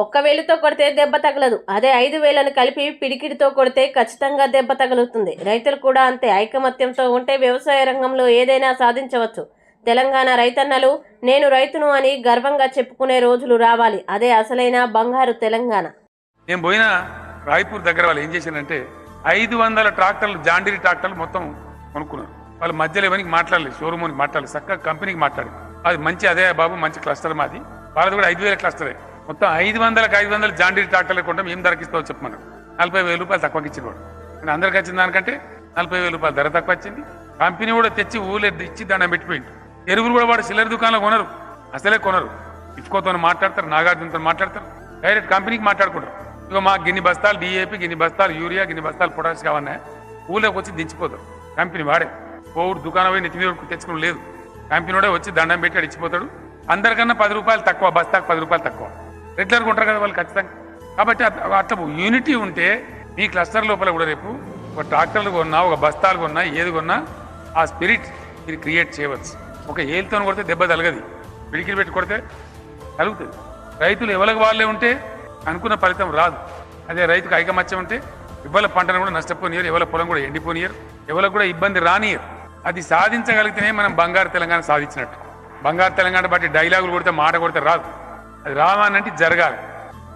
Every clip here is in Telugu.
ఒక్క వేలుతో కొడితే దెబ్బ తగలదు. అదే ఐదు వేలను కలిపి పిడికిడితో కొడితే ఖచ్చితంగా దెబ్బ తగులుతుంది. రైతులు కూడా అంతే. ఐకమత్యంతో ఉంటే వ్యవసాయ రంగంలో ఏదైనా సాధించవచ్చు. తెలంగాణ రైతన్నలు నేను రైతును అని గర్వంగా చెప్పుకునే రోజులు రావాలి. అదే అసలైన బంగారు తెలంగాణ. నేను పోయిన రాయ్పూర్ దగ్గర వాళ్ళు ఏం చేశారంటే ఐదు వందల ట్రాక్టర్లు జాండీరి ట్రాక్టర్లు మొత్తం కొనుక్కున్నారు. వాళ్ళు మధ్యలో ఎవరికి మాట్లాడలేదు. షోరూమ్ మాట్లాడలేదు. చక్కగా కంపెనీకి మాట్లాడి అది మంచి అదే బాబు మంచి క్లస్టర్ మాది. వాళ్ళది కూడా ఐదు వేల క్లస్టరే. మొత్తం ఐదు వందలకు ఐదు వందల జాండీర్ ట్రాక్టర్లు కొంటాం ఏం ధరకి ఇస్తావో చెప్పమన్నారు నలభై వేల రూపాయలు తక్కువకి ఇచ్చిన వాడు అందరికి వచ్చిన దానికంటే నలభై వేల రూపాయలు ధర తక్కువ వచ్చింది. కంపెనీ కూడా తెచ్చి ఊళ్ళో ఇచ్చి దండం పెట్టిపోయింది ఎరువులు కూడా వాడు చిల్లర దుకాణంలో కొనరు. అసలే కొనరు. ఇచ్చుకోతో మాట్లాడతారు నాగార్జునతో మాట్లాడతారు. డైరెక్ట్ కంపెనీకి మాట్లాడుకుంటారు. ఇక మాకు గిన్ని బస్తాలు డిఏపి గిన్ని బస్తాలు యూరియా గిన్ని బస్తాలు పొటాష్ కావన్నాయి ఊళ్ళోకి వచ్చి దించిపోతారు. కంపెనీ వాడే. పోవుడు దుకాణం పోయి నెత్తి మీద తెచ్చుకుని లేదు. కంపెనీ వాడే వచ్చి దండం పెట్టి ఇచ్చిపోతాడు. అందరికన్నా పది రూపాయలు తక్కువ బస్తాకు పది రూపాయలు తక్కువ. రెగ్యులర్గా ఉంటారు కదా వాళ్ళు ఖచ్చితంగా. కాబట్టి అట్లా యూనిటీ ఉంటే మీ క్లస్టర్ లోపల కూడా రేపు ఒక ట్రాక్టర్లు కొన్నా ఒక బస్తాలు కొన్నా ఏది కొన్నా ఆ స్పిరిట్ మీరు క్రియేట్ చేయవచ్చు. ఒక ఏలుతో కొడితే దెబ్బ తలగది పిడికిలు పెట్టి కొడితే కలుగుతుంది రైతులు ఎవరికి వాళ్ళే ఉంటే అనుకున్న ఫలితం రాదు. అదే రైతుకు ఐకమత్యం ఉంటే ఇవాళ పంటను కూడా నష్టపోనియరు ఎవరి పొలం కూడా ఎండిపోనియరు ఎవరికి కూడా ఇబ్బంది రానియరు. అది సాధించగలిగితేనే మనం బంగారు తెలంగాణ సాధించినట్టు. బంగారు తెలంగాణ బట్టి డైలాగులు కొడితే మాట కొడితే రాదు. అది రావాలంటే జరగాలి.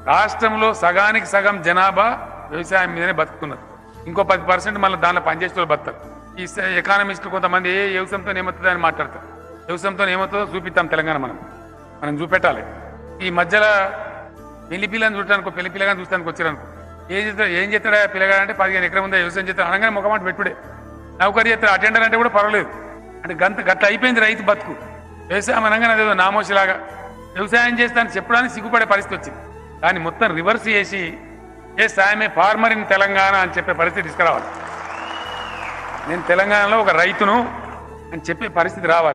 రాష్ట్రంలో సగానికి సగం జనాభా వ్యవసాయం మీదనే బతుకుతున్నారు ఇంకో పది పర్సెంట్ మళ్ళీ దానిలో పనిచేసే వాళ్ళు బతారు ఈ ఎకానమిస్టులు కొంతమంది ఏ వ్యవసాయంతో ఏమవుతుంది అని మాట్లాడతారు. వ్యవసాయంతో ఏమవుతుందో చూపిస్తాం తెలంగాణ మనం. మనం చూపెట్టాలి. ఈ మధ్యలో పెళ్ళి పిల్లని చూడటానికి పెళ్ళి పిల్లగాని చూడటానికి వచ్చారనుకో. ఏం చేస్తాడు ఏం చేస్తాడా పిల్లగాడు అంటే పదిహేను ఎకరం ఉందా వ్యవసాయం చేస్తాడు. అనగానే ముఖమాట పెట్టుడే. నౌకరి చేస్తాడు అటెండర్ అంటే కూడా పర్వాలేదు. అంటే గంత గట్ల అయిపోయింది రైతు బతుకు. వ్యవసాయం అనగానే అదేదో నామోషిలాగా. వ్యవసాయం చేస్తానని చెప్పడానికి సిగ్గుపడే పరిస్థితి వచ్చింది. దాన్ని మొత్తం రివర్స్ చేసి ఏ సాయమే ఫార్మర్ ఇన్ తెలంగాణ అని చెప్పే పరిస్థితి తీసుకురావాలి. నేను తెలంగాణలో ఒక రైతును అని చెప్పే పరిస్థితి రావాలి.